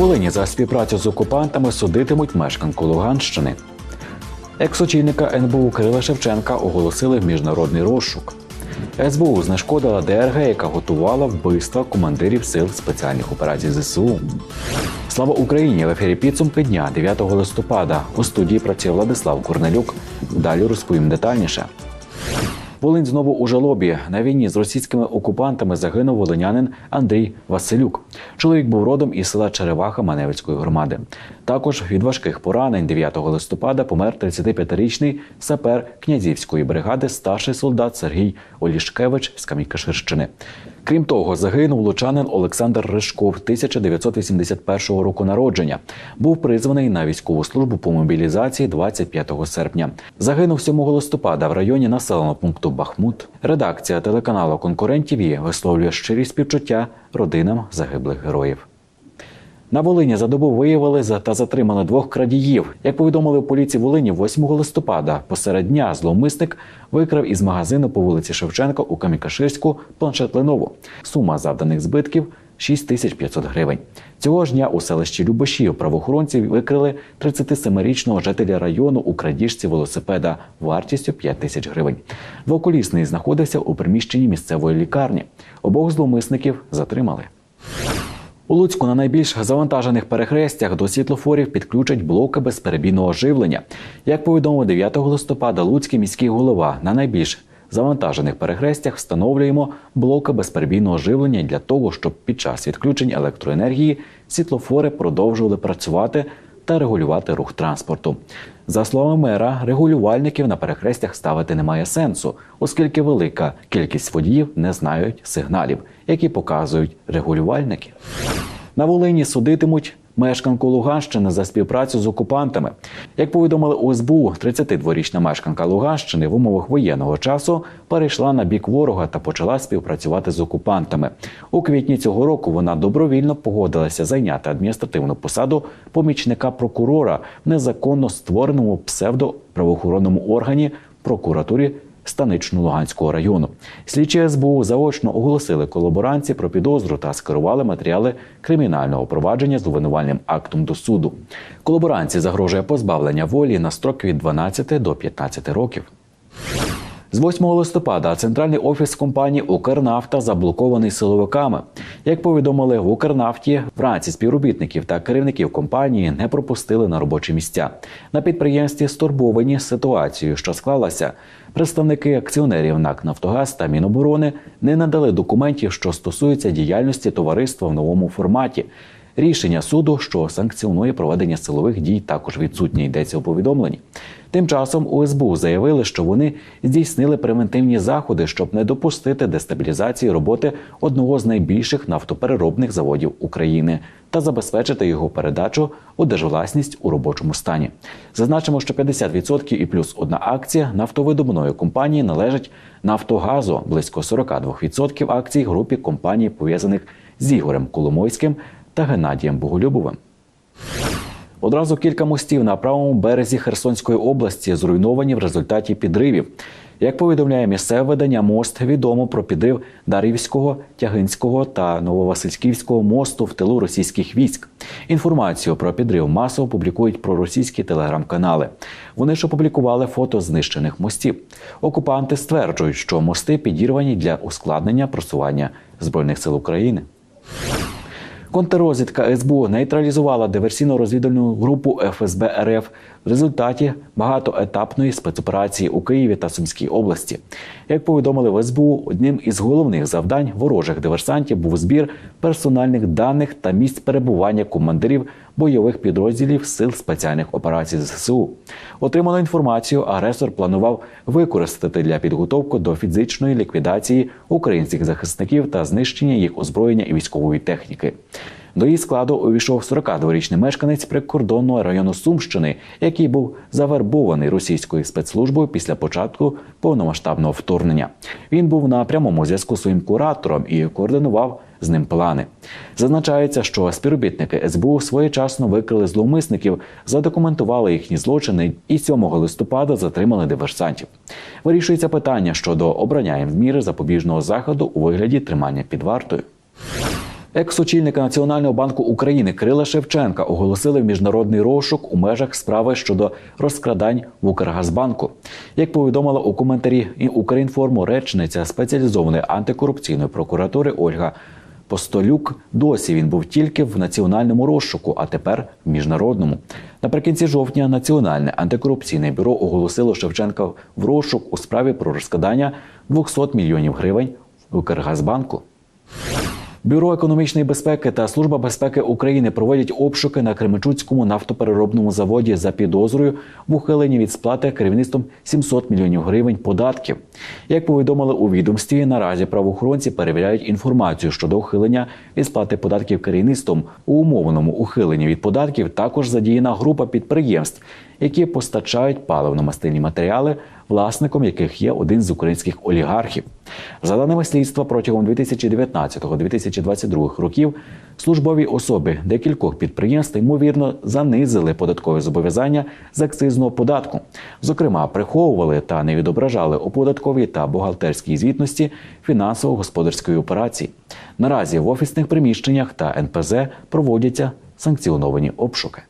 Волині за співпрацю з окупантами судитимуть мешканку Луганщини. Екс-очільника НБУ Кирила Шевченка оголосили в міжнародний розшук. СБУ знешкодила ДРГ, яка готувала вбивства командирів сил спеціальних операцій ЗСУ. Слава Україні! В ефірі підсумки дня 9 листопада. У студії працює Владислав Корнелюк. Далі розповім детальніше. Волинь знову у жалобі. На війні з російськими окупантами загинув волинянин Андрій Василюк. Чоловік був родом із села Череваха Маневицької громади. Також від важких поранень 9 листопада помер 35-річний сапер князівської бригади, старший солдат Сергій Олішкевич з Камінькаширщини. Крім того, загинув лучанин Олександр Ришков 1981 року народження. Був призваний на військову службу по мобілізації 25 серпня. Загинув 7 листопада в районі населеного пункту Бахмут. Редакція телеканалу Конкурент ТІВІ висловлює щирі співчуття родинам загиблих героїв. На Волині за добу виявили та затримали двох крадіїв. Як повідомили в поліції Волині 8 листопада, посеред дня зловмисник викрав із магазину по вулиці Шевченка у Камікаширську планшет Леново. Сума завданих збитків 6500 гривень. Цього ж дня у селищі Любашів правоохоронці викрили 37-річного жителя району у крадіжці велосипеда вартістю 5 тисяч гривень. Двоколісний знаходився у приміщенні місцевої лікарні. Обох зловмисників затримали. У Луцьку на найбільш завантажених перехрестях до світлофорів підключать блоки безперебійного живлення. Як повідомив 9 листопада Луцький міський голова, на найбільш завантажених перехрестях встановлюємо блоки безперебійного живлення для того, щоб під час відключень електроенергії світлофори продовжували працювати та регулювати рух транспорту. За словами мера, регулювальників на перехрестях ставити немає сенсу, оскільки велика кількість водіїв не знають сигналів, які показують регулювальники. На Волині судитимуть мешканку Луганщини за співпрацю з окупантами. Як повідомили у СБУ, 32-річна мешканка Луганщини в умовах воєнного часу перейшла на бік ворога та почала співпрацювати з окупантами. У квітні цього року вона добровільно погодилася зайняти адміністративну посаду помічника прокурора в незаконно створеному псевдоправоохоронному органі прокуратурі Станично-Луганського району. Слідчі СБУ заочно оголосили колаборанці про підозру та скерували матеріали кримінального провадження з обвинувальним актом до суду. Колаборанці загрожує позбавлення волі на строк від 12 до 15 років. З 8 листопада центральний офіс компанії Укрнафта заблокований силовиками. Як повідомили в Укрнафті, вранці співробітників та керівників компанії не пропустили на робочі місця. На підприємстві стурбовані ситуацією, що склалася. Представники акціонерів НАК Нафтогаз та Міноборони не надали документів, що стосуються діяльності товариства в новому форматі. Рішення суду, що санкціонує проведення силових дій, також відсутнє йдеться у повідомленні. Тим часом у СБУ заявили, що вони здійснили превентивні заходи, щоб не допустити дестабілізації роботи одного з найбільших нафтопереробних заводів України та забезпечити його передачу у держвласність у робочому стані. Зазначимо, що 50% і плюс одна акція нафтовидобувної компанії належить Нафтогазу, близько 42% акцій групі компаній, пов'язаних з Ігорем Коломойським та Геннадієм Боголюбовим. Одразу кілька мостів на правому березі Херсонської області зруйновані в результаті підривів. Як повідомляє місцеве видання мост, відомо про підрив Дарівського, Тягинського та Нововасильськівського мосту в тилу російських військ. Інформацію про підрив масово публікують проросійські телеграм-канали. Вони ж опублікували фото знищених мостів. Окупанти стверджують, що мости підірвані для ускладнення просування збройних сил України. Контррозвідка СБУ нейтралізувала диверсійно-розвідувальну групу ФСБ РФ в результаті багатоетапної спецоперації у Києві та Сумській області. Як повідомили в СБУ, одним із головних завдань ворожих диверсантів був збір персональних даних та місць перебування командирів бойових підрозділів сил спеціальних операцій ЗСУ. Отримано інформацію агресор планував використати для підготовки до фізичної ліквідації українських захисників та знищення їх озброєння і військової техніки. До її складу увійшов 42-річний мешканець прикордонного району Сумщини, який був завербований російською спецслужбою після початку повномасштабного вторгнення. Він був на прямому зв'язку з своїм куратором і координував з ним плани. Зазначається, що співробітники СБУ своєчасно викрили зловмисників, задокументували їхні злочини і 7 листопада затримали диверсантів. Вирішується питання щодо обрання їм міри запобіжного заходу у вигляді тримання під вартою. Екс-очільника Національного банку України Кирила Шевченка оголосили в міжнародний розшук у межах справи щодо розкрадань в Укргазбанку. Як повідомила у коментарі і Укрінформу речниця спеціалізованої антикорупційної прокуратури Ольга Постолюк, досі він був тільки в національному розшуку, а тепер в міжнародному. Наприкінці жовтня Національне антикорупційне бюро оголосило Шевченка в розшук у справі про розкрадання 200 мільйонів гривень в Укргазбанку. Бюро економічної безпеки та Служба безпеки України проводять обшуки на Кременчуцькому нафтопереробному заводі за підозрою в ухиленні від сплати керівництвом 700 мільйонів гривень податків. Як повідомили у відомстві, наразі правоохоронці перевіряють інформацію щодо ухилення від сплати податків керівництвом. У умовному ухиленні від податків також задіяна група підприємств, які постачають паливно-мастильні матеріали, власником яких є один з українських олігархів. За даними слідства, протягом 2019-2022 років службові особи декількох підприємств ймовірно занизили податкові зобов'язання з акцизного податку. Зокрема, приховували та не відображали у податковій та бухгалтерській звітності фінансово-господарської операції. Наразі в офісних приміщеннях та НПЗ проводяться санкціоновані обшуки.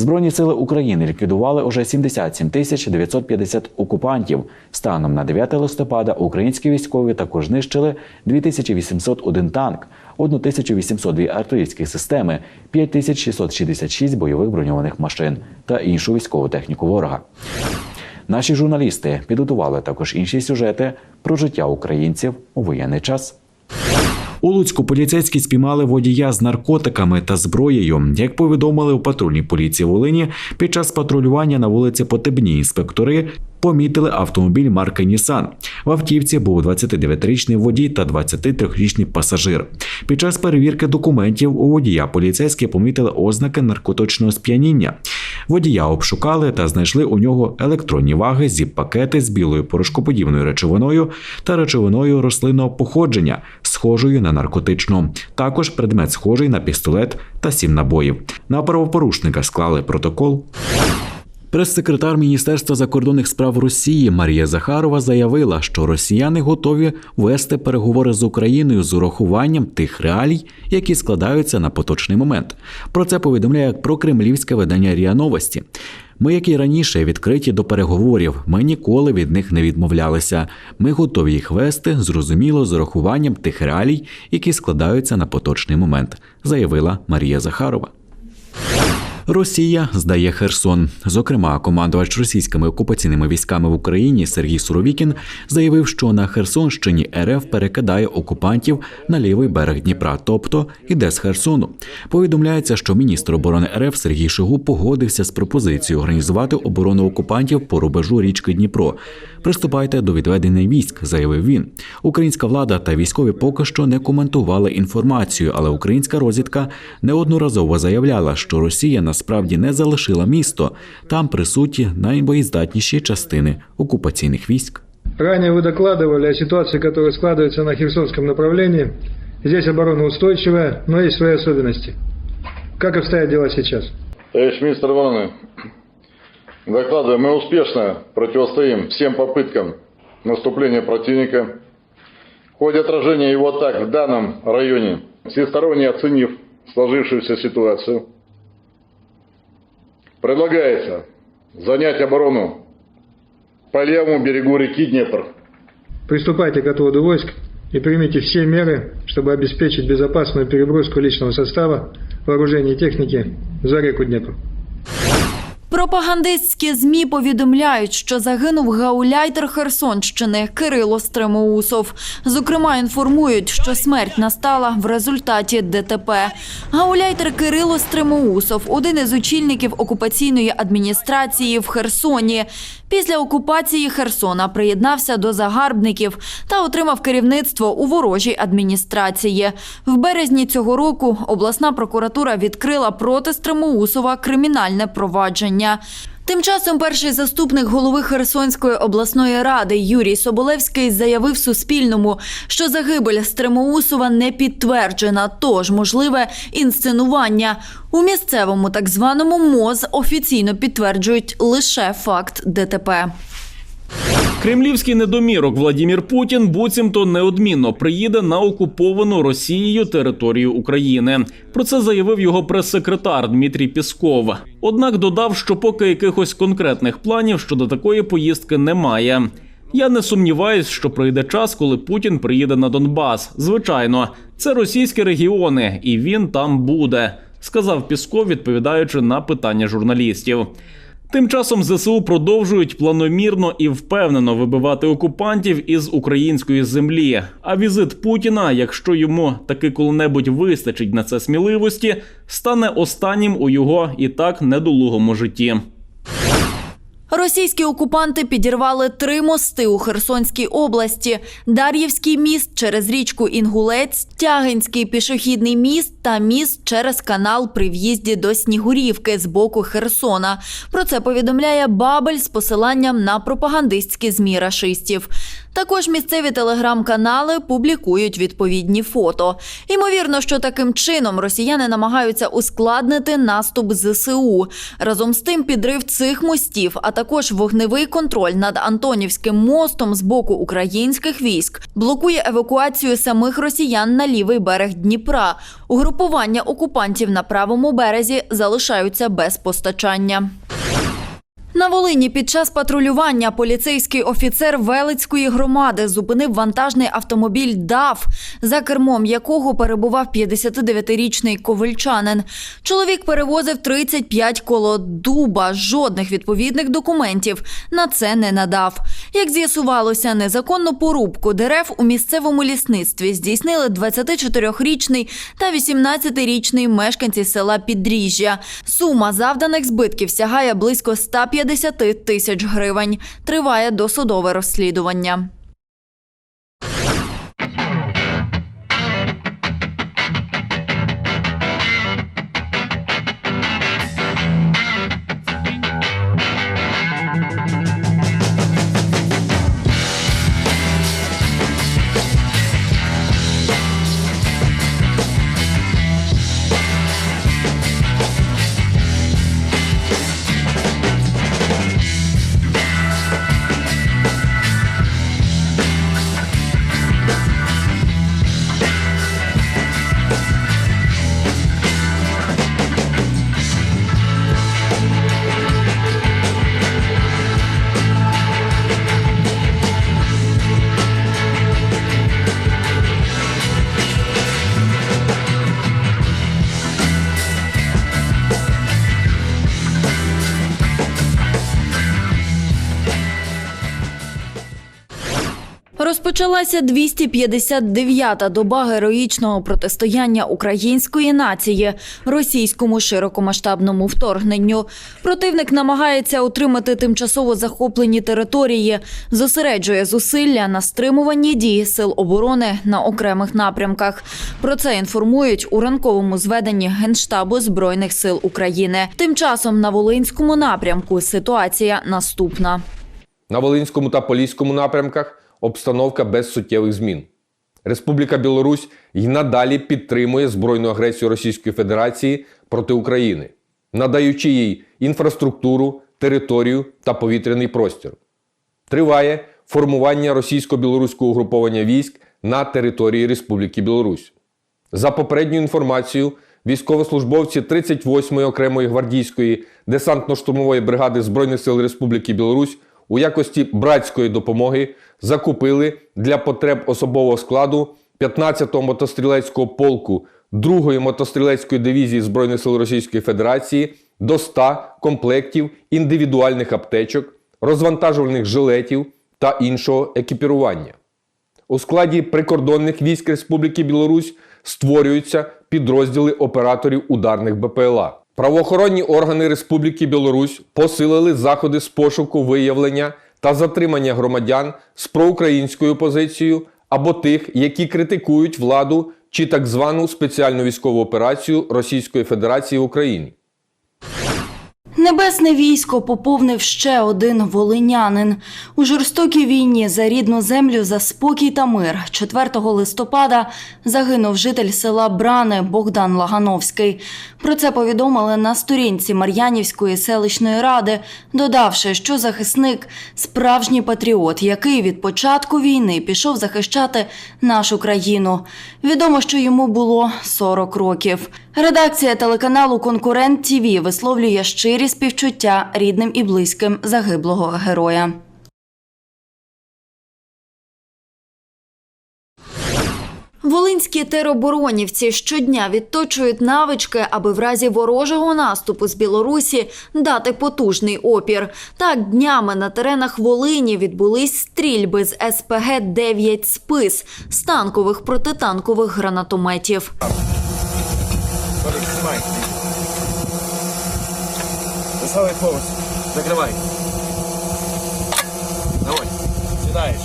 Збройні сили України ліквідували уже 77 тисяч 950 окупантів. Станом на 9 листопада українські військові також знищили 2801 танк, 1802 артилерійські системи, 5666 бойових броньованих машин та іншу військову техніку ворога. Наші журналісти підготували також інші сюжети про життя українців у воєнний час. У Луцьку поліцейські спіймали водія з наркотиками та зброєю. Як повідомили у патрульній поліції Волині, під час патрулювання на вулиці Потебні інспектори помітили автомобіль марки Нісан. В автівці був 29-річний водій та 23-річний пасажир. Під час перевірки документів у водія поліцейські помітили ознаки наркотичного сп'яніння. Водія обшукали та знайшли у нього електронні ваги, зіп-пакети з білою порошкоподібною речовиною та речовиною рослинного походження, схожою на наркотичну. Також предмет схожий на пістолет та сім набоїв. На правопорушника склали протокол. Прес-секретар Міністерства закордонних справ Росії Марія Захарова заявила, що росіяни готові вести переговори з Україною з урахуванням тих реалій, які складаються на поточний момент. Про це повідомляє прокремлівське видання РІА Новості. Ми, як і раніше, відкриті до переговорів. Ми ніколи від них не відмовлялися. Ми готові їх вести, зрозуміло, з урахуванням тих реалій, які складаються на поточний момент, заявила Марія Захарова. Росія здає Херсон. Зокрема, командувач російськими окупаційними військами в Україні Сергій Суровікін заявив, що на Херсонщині РФ перекидає окупантів на лівий берег Дніпра, тобто іде з Херсону. Повідомляється, що міністр оборони РФ Сергій Шигу погодився з пропозицією організувати оборону окупантів по рубежу річки Дніпро. Приступайте до відведення військ, заявив він. Українська влада та військові поки що не коментували інформацію, але українська розвідка неодноразово заявляла, що Росія насправді не залишила місто. Там присутні найбоєздатніші частини окупаційних військ. Ранее вы докладывали о ситуации, которая складывается на Херсонском направлении. Здесь оборона устойчивая, но есть свои особенности. Как обстоят дела сейчас? Товарищ министр обороны, докладываю, мы успешно противостоим всем попыткам наступления противника. В ходе отражения его атак в данном районе, всесторонне оценив сложившуюся ситуацию, предлагается занять оборону по левому берегу реки Днепр. Приступайте к отводу войск и примите все меры, чтобы обеспечить безопасную переброску личного состава, вооружения и техники за реку Днепр. Пропагандистські змі повідомляють, що загинув гауляйтер Херсонщини Кирило Стремоусов. Зокрема, інформують, що смерть настала в результаті ДТП. Гауляйтер Кирило Стремоусов – один із очільників окупаційної адміністрації в Херсоні. Після окупації Херсона приєднався до загарбників та отримав керівництво у ворожій адміністрації. В березні цього року обласна прокуратура відкрила проти Стремоусова кримінальне провадження. Тим часом перший заступник голови Херсонської обласної ради Юрій Соболевський заявив Суспільному, що загибель Стремоусова не підтверджена, тож можливе інсценування. У місцевому так званому МОЗ офіційно підтверджують лише факт ДТП. Кремлівський недомірок Владімір Путін буцімто неодмінно приїде на окуповану Росією територію України. Про це заявив його прес-секретар Дмитрій Пісков. Однак додав, що поки якихось конкретних планів щодо такої поїздки немає. Я не сумніваюсь, що прийде час, коли Путін приїде на Донбас. Звичайно, це російські регіони, і він там буде, сказав Пісков, відповідаючи на питання журналістів. Тим часом ЗСУ продовжують планомірно і впевнено вибивати окупантів із української землі. А візит Путіна, якщо йому таки коли-небудь вистачить на це сміливості, стане останнім у його і так недолугому житті. Російські окупанти підірвали три мости у Херсонській області: Дар'ївський міст через річку Інгулець, Тягинський пішохідний міст та міст через канал при в'їзді до Снігурівки з боку Херсона. Про це повідомляє Бабель з посиланням на пропагандистські змі рашистів. Також місцеві телеграм-канали публікують відповідні фото. Ймовірно, що таким чином росіяни намагаються ускладнити наступ ЗСУ. Разом з тим, підрив цих мостів, а також вогневий контроль над Антонівським мостом з боку українських військ блокує евакуацію самих росіян на лівий берег Дніпра. Угрупування окупантів на правому березі залишаються без постачання. На Волині під час патрулювання поліцейський офіцер Велицької громади зупинив вантажний автомобіль ДАФ, за кермом якого перебував 59-річний ковальчанин. Чоловік перевозив 35 коло дуба. Жодних відповідних документів на це не надав. Як з'ясувалося, незаконну порубку дерев у місцевому лісництві здійснили 24-річний та 18-річний мешканці села Підріжжя. Сума завданих збитків сягає близько 150 тисяч гривень. Триває досудове розслідування. Розпочалася 259-та доба героїчного протистояння української нації російському широкомасштабному вторгненню. Противник намагається утримати тимчасово захоплені території, зосереджує зусилля на стримуванні дії сил оборони на окремих напрямках. Про це інформують у ранковому зведенні Генштабу Збройних сил України. Тим часом на Волинському напрямку ситуація наступна. На Волинському та Поліському напрямках обстановка без суттєвих змін. Республіка Білорусь й надалі підтримує збройну агресію Російської Федерації проти України, надаючи їй інфраструктуру, територію та повітряний простір. Триває формування російсько-білоруського угруповання військ на території Республіки Білорусь. За попередньою інформацією, військовослужбовці 38-ї окремої гвардійської десантно-штурмової бригади Збройних сил Республіки Білорусь у якості братської допомоги закупили для потреб особового складу 15-го мотострілецького полку 2-ї мотострілецької дивізії Збройних сил Російської Федерації до 100 комплектів індивідуальних аптечок, розвантажувальних жилетів та іншого екіпірування. У складі прикордонних військ Республіки Білорусь створюються підрозділи операторів ударних БПЛА. Правоохоронні органи Республіки Білорусь посилили заходи з пошуку виявлення та затримання громадян з проукраїнською позицією або тих, які критикують владу чи так звану спеціальну військову операцію Російської Федерації в Україні. Небесне військо поповнив ще один волинянин. У жорстокій війні за рідну землю за спокій та мир 4 листопада загинув житель села Брани Богдан Лагановський. Про це повідомили на сторінці Мар'янівської селищної ради, додавши, що захисник справжній патріот, який від початку війни пішов захищати нашу країну. Відомо, що йому було 40 років. Редакція телеканалу Конкурент ТІВІ висловлює щирі співчуття рідним і близьким загиблого героя. Волинські тероборонівці щодня відточують навички, аби в разі ворожого наступу з Білорусі дати потужний опір. Так днями на теренах Волині відбулись стрільби з СПГ 9 спис з танкових протитанкових гранатометів. Висовуй повністю. Закривай. Давай. Сідаєш.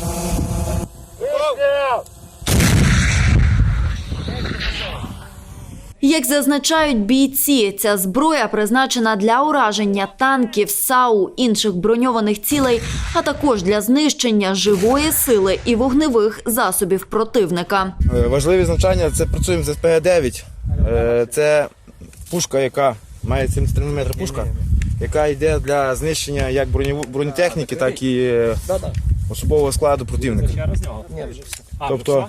Як зазначають бійці, ця зброя призначена для ураження танків, САУ, інших броньованих цілей, а також для знищення живої сили і вогневих засобів противника. Е, Важливі значення це працюємо з СПГ-9. Е, Це пушка, яка має 73 мм пушка, яка йде для знищення як бронетехніки, так і е, особового складу противника. Тобто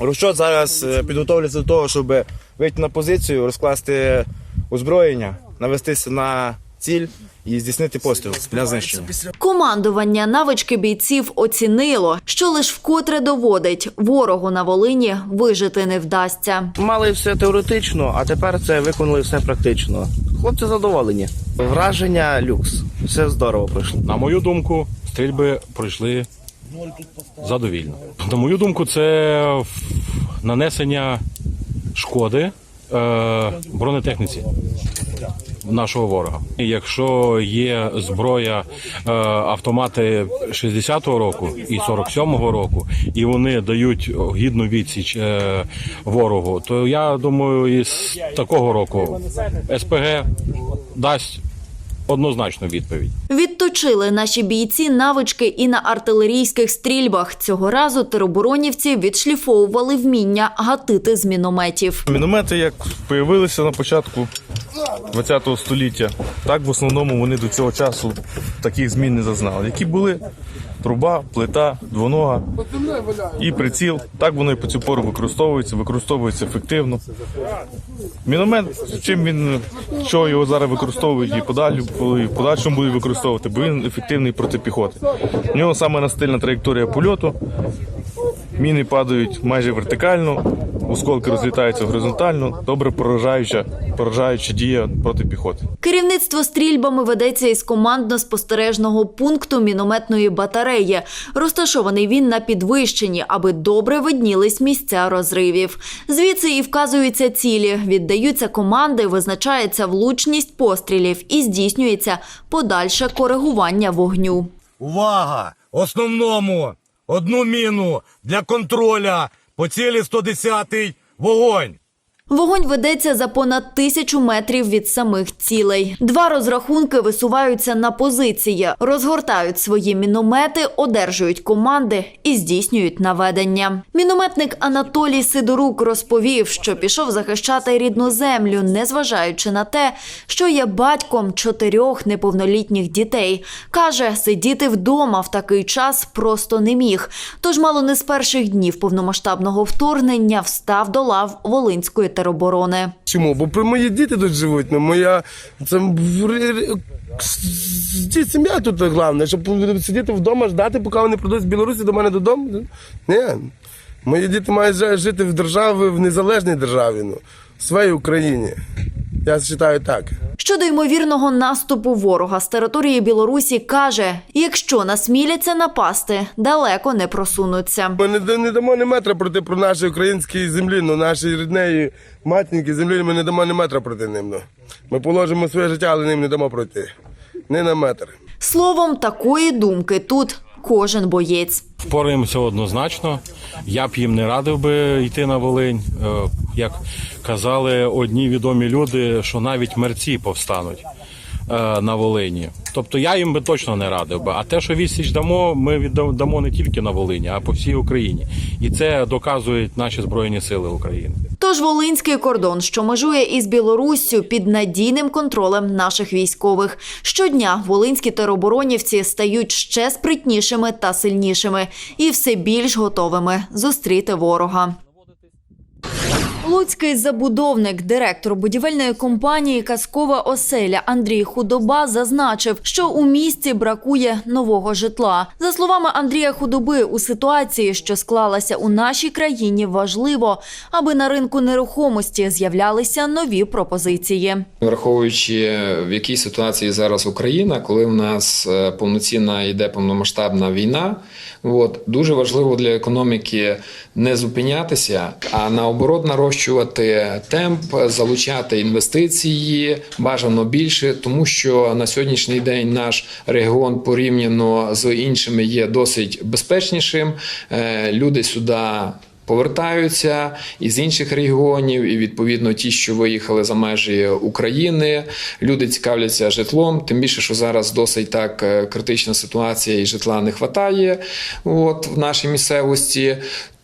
розчот зараз е, підготовлюється до того, щоб вийти на позицію, розкласти озброєння, навестися на ціль і здійснити постріл для знищення. Командування навички бійців оцінило, що лиш вкотре доводить ворогу на Волині вижити не вдасться. Мали все теоретично, а тепер це виконали все практично. Хлопці задоволені. Враження люкс. Все здорово пройшло. На мою думку, стрільби пройшли задовільно. На мою думку, це нанесення шкоди е, бронетехніці нашого ворога. Якщо є зброя е, автомати 60-го року і 47-го року, і вони дають гідну відсіч е, ворогу, то я думаю, із такого року СПГ дасть однозначну відповідь. Відточили наші бійці навички і на артилерійських стрільбах. Цього разу тероборонівці відшліфовували вміння гатити з мінометів. Міномети, як появилися на початку ХХ століття, так в основному вони до цього часу таких змін не зазнали. Які були труба, плита, двонога і приціл. Так воно і по цю пору використовується, використовується ефективно. Міномет, чим він що його зараз використовують і подалі, і в подальшому будуть використовувати, бо він ефективний проти піхоти. У нього саме настильна траєкторія польоту. Міни падають майже вертикально, осколки розлітаються горизонтально. Добре поражаюча, поражаюча дія проти піхоти. Керівництво стрільбами ведеться із командно-спостережного пункту мінометної батареї. Розташований він на підвищенні, аби добре виднілись місця розривів. Звідси і вказуються цілі, віддаються команди, визначається влучність пострілів і здійснюється подальше коригування вогню. Увага! Основному! Одну міну для контроля по цілі 110-й вогонь! Вогонь ведеться за понад тисячу метрів від самих цілей. Два розрахунки висуваються на позиції, розгортають свої міномети, одержують команди і здійснюють наведення. Мінометник Анатолій Сидорук розповів, що пішов захищати рідну землю, незважаючи на те, що є батьком чотирьох неповнолітніх дітей. Каже, сидіти вдома в такий час просто не міг. Тож мало не з перших днів повномасштабного вторгнення встав до лав Волинської тероборони. Чому? Бо при мої діти тут живуть, ну моя це сім'я тут головне, щоб сидіти вдома, ждати, поки вони прийдуть з Білорусі до мене додому. Ні. Мої діти мають жити в державі, в незалежній державі, ну, в своїй Україні. Я вважаю так. Щодо ймовірного наступу ворога з території Білорусі каже: якщо насміляться напасти, далеко не просунуться. Ми не, не дамо ні метра проти про нашій українській землі, ну нашій ріднеї матінки землі ми не дамо ні метра проти ним. Ну. Ми положимо своє життя, але ним не дамо пройти. Не на метр. Словом, такої думки тут кожен боєць. Впораємося однозначно. Я б їм не радив би йти на Волинь. Як казали одні відомі люди, що навіть мерці повстануть. е, на Волині. Тобто я їм би точно не радив би. А те, що відсіч дамо, ми віддамо не тільки на Волині, а по всій Україні. І це доказують наші збройні сили України. Тож волинський кордон, що межує із Білоруссю, під надійним контролем наших військових. Щодня волинські тероборонівці стають ще спритнішими та сильнішими і все більш готовими зустріти ворога. Луцький забудовник, директор будівельної компанії Казкова оселя Андрій Худоба зазначив, що у місті бракує нового житла. За словами Андрія Худоби, у ситуації, що склалася у нашій країні, важливо, аби на ринку нерухомості з'являлися нові пропозиції. Враховуючи в якій ситуації зараз Україна, коли в нас е, повноцінна йде повномасштабна війна, от дуже важливо для економіки не зупинятися, а наоборот нарощувати темп, залучати інвестиції бажано більше, тому що на сьогоднішній день наш регіон порівняно з іншими є досить безпечнішим. Е, Люди сюди повертаються із інших регіонів, і відповідно ті, що виїхали за межі України, люди цікавляться житлом. Тим більше, що зараз досить так е, критична ситуація, і житла не вистачає от в нашій місцевості.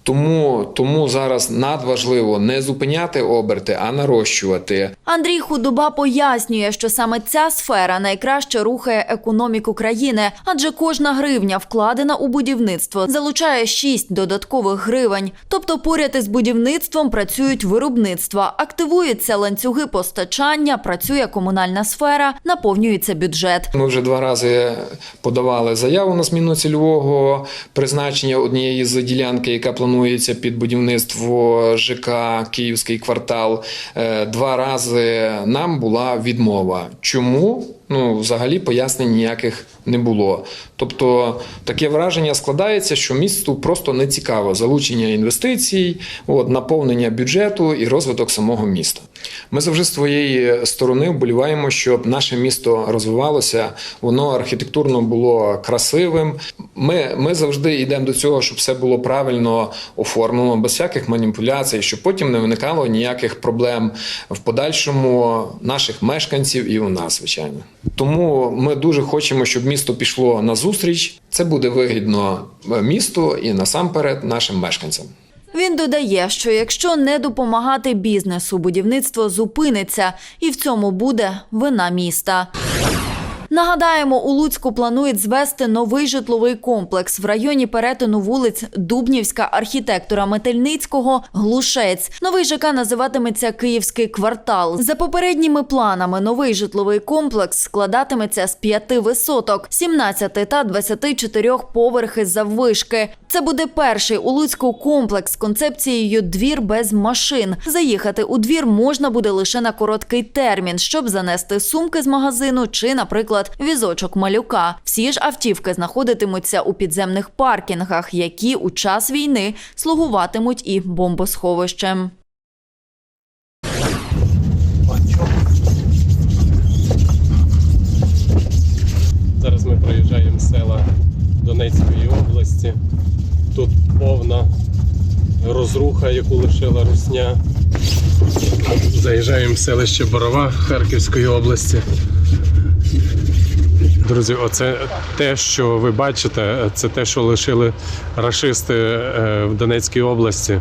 Тому, тому зараз надважливо не зупиняти оберти, а нарощувати. Андрій Худоба пояснює, що саме ця сфера найкраще рухає економіку країни, адже кожна гривня, вкладена у будівництво, залучає 6 додаткових гривень. Тобто, поряд із будівництвом працюють виробництва, активуються ланцюги постачання, працює комунальна сфера, наповнюється бюджет. Ми вже два рази подавали заяву на зміну цільового призначення однієї з ділянки, яка планується під будівництво ЖК Київський квартал. Е, Два рази нам була відмова. Чому? Ну, взагалі пояснень ніяких не було. Тобто таке враження складається, що місту просто не цікаво залучення інвестицій, от, наповнення бюджету і розвиток самого міста. Ми завжди з своєї сторони вболіваємо, щоб наше місто розвивалося, воно архітектурно було красивим. Ми, ми завжди йдемо до цього, щоб все було правильно оформлено, без всяких маніпуляцій, щоб потім не виникало ніяких проблем в подальшому наших мешканців і у нас, звичайно. Тому ми дуже хочемо, щоб місто пішло на зустріч. Це буде вигідно місту і насамперед нашим мешканцям. Він додає, що якщо не допомагати бізнесу, будівництво зупиниться, і в цьому буде вина міста. Нагадаємо, у Луцьку планують звести новий житловий комплекс в районі перетину вулиць Дубнівська, архітектора Метельницького, Глушець. Новий ЖК називатиметься Київський квартал. За попередніми планами, новий житловий комплекс складатиметься з п'яти висоток, 17 та 24 поверхи заввишки. Це буде перший у Луцьку комплекс з концепцією двір без машин. Заїхати у двір можна буде лише на короткий термін, щоб занести сумки з магазину чи, наприклад, візочок малюка. Всі ж автівки знаходитимуться у підземних паркінгах, які у час війни слугуватимуть і бомбосховищем. Зараз ми проїжджаємо села Донецької області. Тут повна розруха, яку лишила русня. Заїжджаємо в селище Борова Харківської області. Друзі, оце те, що ви бачите, це те, що лишили рашисти е, в Донецькій області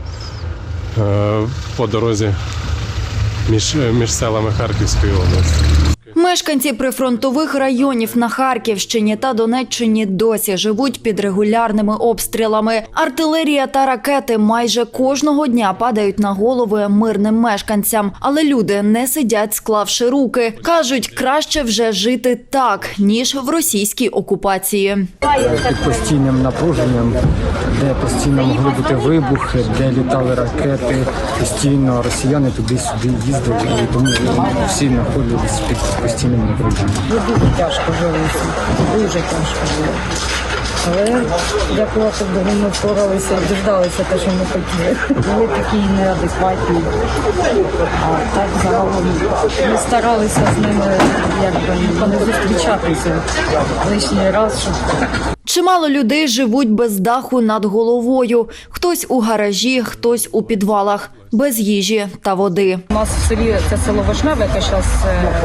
е, по дорозі між, між селами Харківської області. Мешканці прифронтових районів на Харківщині та Донеччині досі живуть під регулярними обстрілами. Артилерія та ракети майже кожного дня падають на голови мирним мешканцям, але люди не сидять, склавши руки. кажуть, краще вже жити так, ніж в російській окупації. під постійним напруженням, де постійно могли бути вибухи, де літали ракети, постійно росіяни туди-сюди їздили, і тому всі знаходились під постійним напруженням. Дуже тяжко жилося, дуже тяжко було. Але дякувати Богу, ми впоралися діждалися те, що ми хотіли. Були такі неадекватні. А так загалом ми старалися з ними якби не зустрічатися лишній раз, щоб Чимало людей живуть без даху над головою. Хтось у гаражі, хтось у підвалах, без їжі та води. У нас в селі це село Вишневе, яке зараз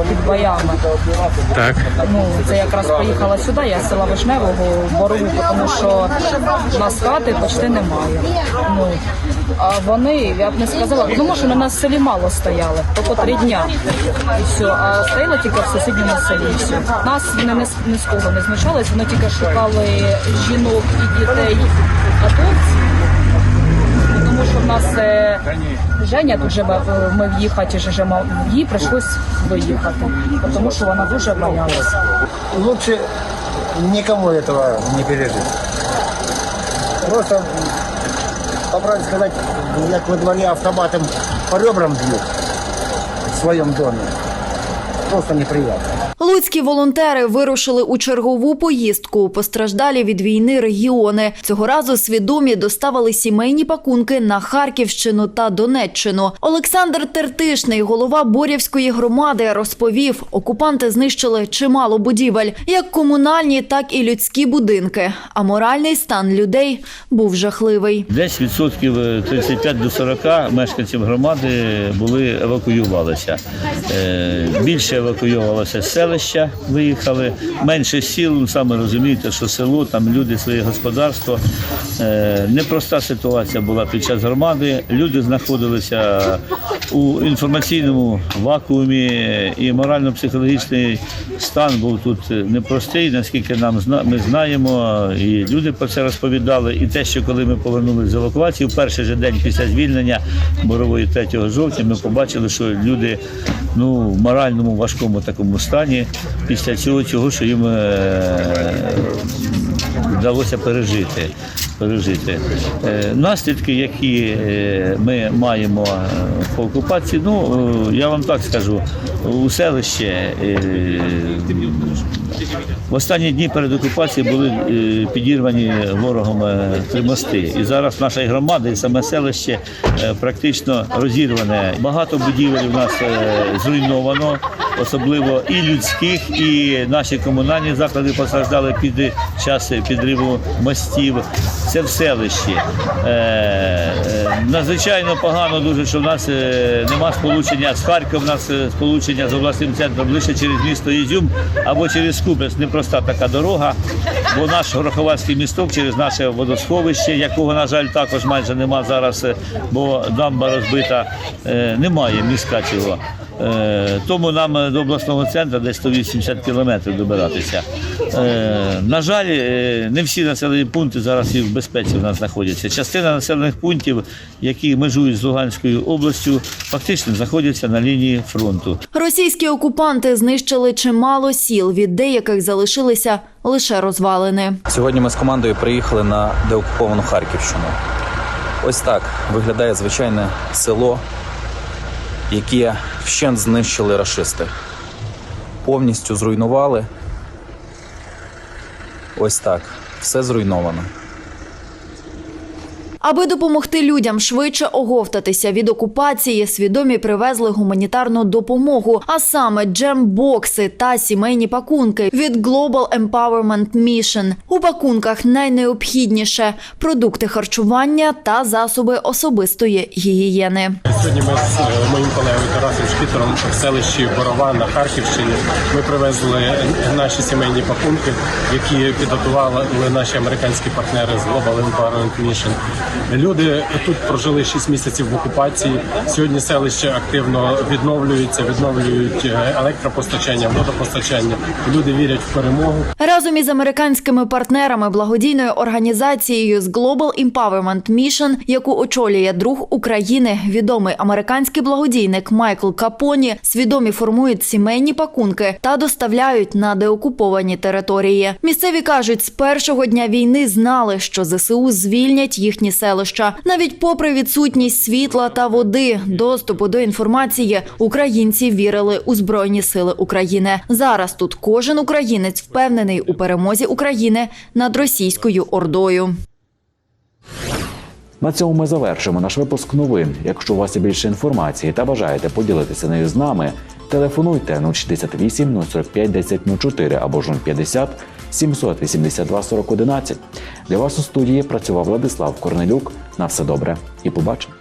під боями. Так. Ну це якраз поїхала сюди. Я з села Вишневого в Борову, тому що у нас хати почти немає. Ну вони я б не сказала, тому що на нас в селі мало стояли, тільки три дня і все. А стояли тільки в сусідньому селі. Все. Нас не з ні з кого не знущались, вони тільки шукали жінок і дітей атовців. Тому що в нас е, Женя тут живе, е, ми в'їхати вже живемо, їй прийшлось доїхати, тому що вона дуже боялася. Лучше никому этого не пережить. Просто, по правде сказать, я во дворе автоматом по ребрам бьют в своем доме. Просто неприятно. Луцькі волонтери вирушили у чергову поїздку у постраждалі від війни регіони. Цього разу свідомі доставили сімейні пакунки на Харківщину та Донеччину. Олександр Тертишний, голова Борівської громади, розповів, окупанти знищили чимало будівель, як комунальні, так і людські будинки. А моральний стан людей був жахливий. Десь відсотків 35 до 40 мешканців громади були евакуювалися. Е, Більше евакуювалося з селища, виїхали, менше сіл, саме розумієте, що село, там люди своє господарство. Е, Непроста ситуація була під час громади. Люди знаходилися у інформаційному вакуумі і морально-психологічний стан був тут непростий, наскільки нам ми знаємо, і люди про це розповідали. І те, що коли ми повернулися з евакуації, в перший же день після звільнення Борової 3 жовтня, ми побачили, що люди ну, в моральному важкому такому стані після цього, цього що їм е, вдалося пережити. Пережити. Е, Наслідки, які е, ми маємо е, по окупації, ну я вам так скажу, у селище е, в останні дні перед окупацією були підірвані ворогом три мости. І зараз наша громада і саме селище практично розірване. Багато будівель у нас зруйновано, особливо і людських, і наші комунальні заклади постраждали під час підриву мостів. Це в селищі. Е, е, Надзвичайно погано дуже, що в нас е, нема сполучення з Харковом, у нас сполучення з обласним центром лише через місто Ізюм або через Купець. Непроста така дорога, бо наш Гороховацький місток через наше водосховище, якого, на жаль, також майже нема зараз, бо дамба розбита, немає міска цього. Е, Тому нам до обласного центру десь 180 кілометрів добиратися. Е, На жаль, е, не всі населені пункти зараз і в безпеці в нас знаходяться. Частина населених пунктів, які межують з Луганською областю, фактично знаходяться на лінії фронту. Російські окупанти знищили чимало сіл, від деяких залишилися лише розвалини. Сьогодні ми з командою приїхали на деокуповану Харківщину. Ось так виглядає звичайне село, яке вщент знищили рашисти. Повністю зруйнували. Ось так. Все зруйновано. Аби допомогти людям швидше оговтатися від окупації, свідомі привезли гуманітарну допомогу, а саме джем-бокси та сімейні пакунки від Global Empowerment Mission. У пакунках найнеобхідніше продукти харчування та засоби особистої гігієни. Сьогодні ми з е, моїм колегою Тарасом Шкітером в селищі Борова на Харківщині. Ми привезли наші сімейні пакунки, які підготували наші американські партнери з Global Empowerment Mission. Люди тут прожили 6 місяців в окупації. Сьогодні селище активно відновлюється, відновлюють е, електропостачання, водопостачання. Люди вірять в перемогу. Разом із американськими партнерами благодійною організацією з Global Empowerment Mission, яку очолює друг України, відомий американський благодійник Майкл Капоні, свідомі формують сімейні пакунки та доставляють на деокуповані території. Місцеві кажуть, з першого дня війни знали, що ЗСУ звільнять їхні селища. Навіть попри відсутність світла та води, доступу до інформації, українці вірили у збройні сили України. Зараз тут кожен українець впевнений у перемозі України над російською ордою. На цьому ми завершимо наш випуск новин. Якщо у вас є більше інформації та бажаєте поділитися нею з нами, телефонуйте 068 045 1004 або ж 050 782 40 11. Для вас у студії працював Владислав Корнелюк. На все добре і побачимо.